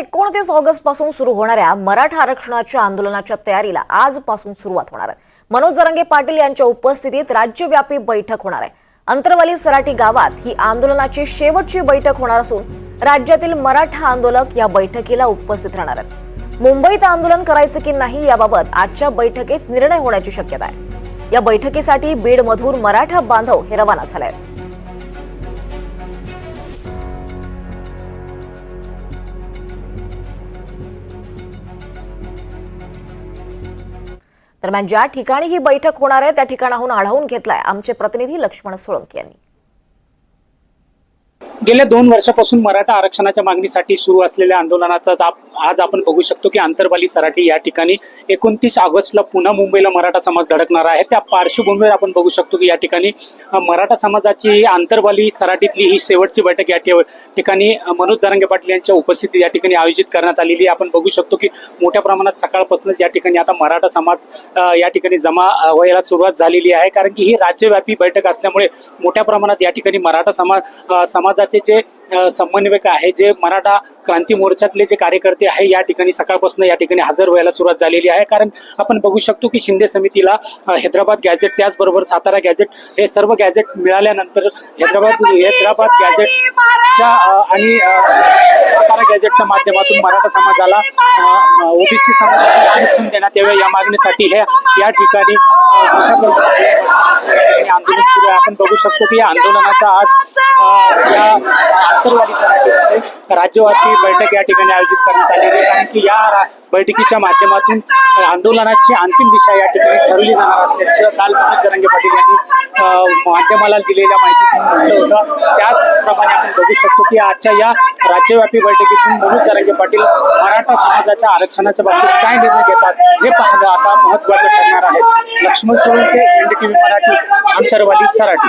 एकोणतीस ऑगस्टपासून सुरू होणाऱ्या मराठा आरक्षणाच्या आंदोलनाच्या तयारीला आजपासून सुरुवात होणार आहे. मनोज जरंगे पाटील यांच्या उपस्थितीत राज्यव्यापी बैठक होणार आहे. अंतरवाली सराटी गावात ही आंदोलनाची शेवटची बैठक होणार असून राज्यातील मराठा आंदोलक या बैठकीला उपस्थित राहणार आहेत. मुंबईत आंदोलन करायचं की नाही याबाबत आजच्या बैठकीत निर्णय होण्याची शक्यता आहे. या बैठकीसाठी बीडमधून मराठा बांधव हे रवाना झाले आहेत. दरम्यान ज्या ठिकाणी ही बैठक होणार आहे त्या ठिकाणाहून आढावून घेतलाय आमचे प्रतिनिधी लक्ष्मण सोळंकी यांनी. गेल्या दोन वर्षापासून मराठा आरक्षणाच्या मागणीसाठी सुरू असलेल्या आंदोलनाचा आप- आज आपण बघू शकतो की आंतरबाली सराठी या ठिकाणी एकोणतीस ऑगस्टला पुन्हा मुंबईला मराठा समाज धडकणार आहे त्या पार्श्वभूमीवर आपण बघू शकतो की या ठिकाणी मराठा समाजाची आंतरबाली सराठीतली ही शेवटची बैठक या ठिकाणी मनोज जरांगे पाटील यांच्या उपस्थितीत या ठिकाणी आयोजित करण्यात आलेली आहे. आपण बघू शकतो की मोठ्या प्रमाणात सकाळपासूनच या ठिकाणी आता मराठा समाज या ठिकाणी जमा व्हायला सुरुवात झालेली आहे कारण की ही राज्यव्यापी बैठक असल्यामुळे मोठ्या प्रमाणात या ठिकाणी मराठा समाज समाजात समाजाचे जे समन्वयक आहे जे मराठा क्रांती मोर्चातले जे कार्यकर्ते आहे या ठिकाणी सकाळपासून या ठिकाणी हजर व्हायला सुरुवात झालेली आहे. कारण आपण बघू शकतो की शिंदे समितीला हैदराबाद गॅझेट त्याचबरोबर सातारा गॅझेट हे सर्व गॅझेट मिळाल्यानंतर हैदराबाद हैदराबाद गॅझेटच्या अ, आणि सातारा गॅझेटच्या माध्यमातून मराठा समाजाला ओबीसी समाजाला आरक्षण देण्यात यावे या मागणीसाठी हे या ठिकाणी आपण बघू शकतो की या आंदोलनाचा आज या आंतरवादी राज्यव्यापी बैठक या ठिकाणी आयोजित करण्यात आलेली आहे. कारण की या बैठकीच्या माध्यमातून आंदोलनाची अंतिम दिशा या ठिकाणी ठरवली जाणार असल्याचं काल मनोज जरांगे पाटील यांनी माध्यमाला दिलेल्या माहितीतून म्हटलं होतं. त्याचप्रमाणे आपण बघू शकतो की आजच्या या राज्यव्यापी बैठकीतून मनोज जरांगे पाटील मराठा समाजाच्या आरक्षणाच्या बाबतीत काय निर्णय घेतात हे पाहणं आता महत्वाचं ठरणार आहे. लक्ष्मण सोळंके एनडीटीव्ही मराठी अंतरवादी सराठी.